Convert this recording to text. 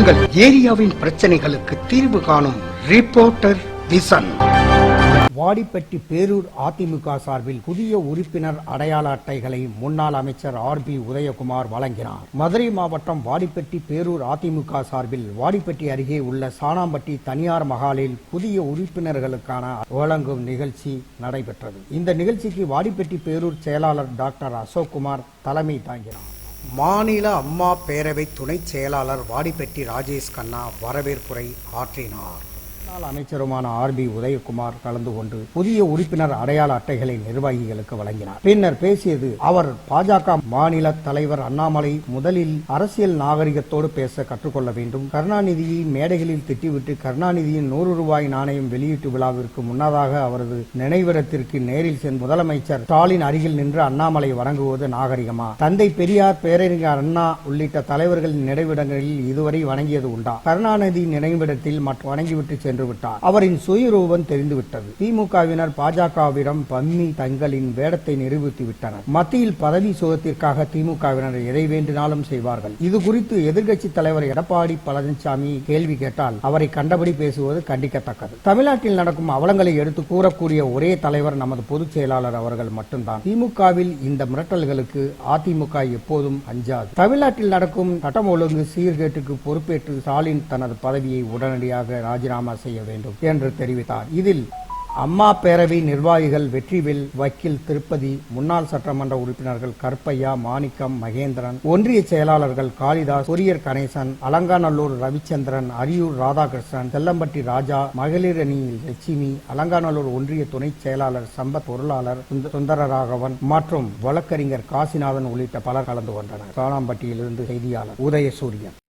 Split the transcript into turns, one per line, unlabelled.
உங்கள் ஏரியாவின் பிரச்சனைகளுக்கு தீர்வு காணும் ரிப்போர்ட்டர் விசன்.
வாடிப்பட்டி பேரூர் அதிமுக சார்பில் புதிய உறுப்பினர் அடையாள அட்டைகளை முன்னாள் அமைச்சர் ஆர் பி உதயகுமார் வழங்கினார். மதுரை மாவட்டம் வாடிப்பட்டி பேரூர் அதிமுக சார்பில் வாடிப்பட்டி அருகே உள்ள சாணாம்பட்டி தனியார் மகாலில் புதிய உறுப்பினர்களுக்கான வழங்கும் நிகழ்ச்சி நடைபெற்றது. இந்த நிகழ்ச்சிக்கு வாடிப்பட்டி பேரூர் செயலாளர் டாக்டர் அசோக்குமார் தலைமை தாங்கினார். மாநில அம்மா பேரவை துணைச் செயலாளர் வாடிப்பட்டி ராஜேஷ் கண்ணா வரவேற்புரை ஆற்றினார். முன்னாள் அமைச்சருமான ஆர் பி உதயகுமார் கலந்து கொண்டு புதிய உறுப்பினர் அடையாள அட்டைகளை நிர்வாகிகளுக்கு வழங்கினார். பின்னர் பேசியது அவர் பாஜக மாநில தலைவர் அண்ணாமலை முதலில் அரசியல் நாகரிகத்தோடு பேச கற்றுக்கொள்ள வேண்டும். கருணாநிதியை மேடைகளில் திட்டிவிட்டு கருணாநிதியின் நூறு ரூபாய் நாணயம் வெளியீட்டு விழாவிற்கு முன்னதாக அவரது நினைவிடத்திற்கு நேரில் சென்று முதலமைச்சர் ஸ்டாலின் அருகில் நின்று அண்ணாமலை வணங்குவது நாகரிகமா? தந்தை பெரியார் பேரறிஞர் அண்ணா உள்ளிட்ட தலைவர்களின் நினைவிடங்களில் இதுவரை வணங்கியது உண்டா? கருணாநிதி நினைவிடத்தில் மற்ற வணங்கிவிட்டு சென்று விட்டார் அவரின் சுயரூபம் தெரிந்துவிட்டது. திமுகவினர் பாஜகவிடம் பம்மி தங்களின் வேடத்தை நிரூபித்து விட்டனர் மத்தியில் பதவி சுகத்திற்காக திமுகவினர் எதை வேண்டுமானாலும் செய்வார்கள். இது குறித்து எதிர்க்கட்சி தலைவர் எடப்பாடி பழனிசாமி கேள்வி கேட்டால் அவரை கண்டபடி பேசுவது கண்டிக்கத்தக்கது. தமிழ்நாட்டில் நடக்கும் அவலங்களை எடுத்து கூறக்கூடிய ஒரே தலைவர் நமது பொதுச் செயலாளர் அவர்கள் மட்டும்தான். திமுகவில் இந்த மிரட்டல்களுக்கு அதிமுக எப்போதும் அஞ்சாது. தமிழ்நாட்டில் நடக்கும் சட்டம் ஒழுங்கு சீர்கேட்டுக்கு பொறுப்பேற்று ஸ்டாலின் தனது பதவியை உடனடியாக ராஜினாமா செய்ய வேண்டும் என்று தெரிவித்தார். இதில் அம்மா பேரவை நிர்வாகிகள் வெற்றிவேல் வக்கீல் திருப்பதி முன்னாள் சட்டமன்ற உறுப்பினர்கள் கருப்பையா மாணிக்கம் மகேந்திரன் ஒன்றிய செயலாளர்கள் காளிதாஸ் பொரியர் கணேசன் அலங்காநல்லூர் ரவிச்சந்திரன் அரியூர் ராதாகிருஷ்ணன் செல்லம்பட்டி ராஜா மகளிர் அணியில் லட்சுமி அலங்காநல்லூர் ஒன்றிய துணை செயலாளர் சம்பத் பொருளாளர் சுந்தரராகவன் மற்றும் வழக்கறிஞர் காசிநாதன் உள்ளிட்ட பலர் கலந்து கொண்டனர். காணாம்பட்டியிலிருந்து செய்தியாளர் உதயசூரியன்.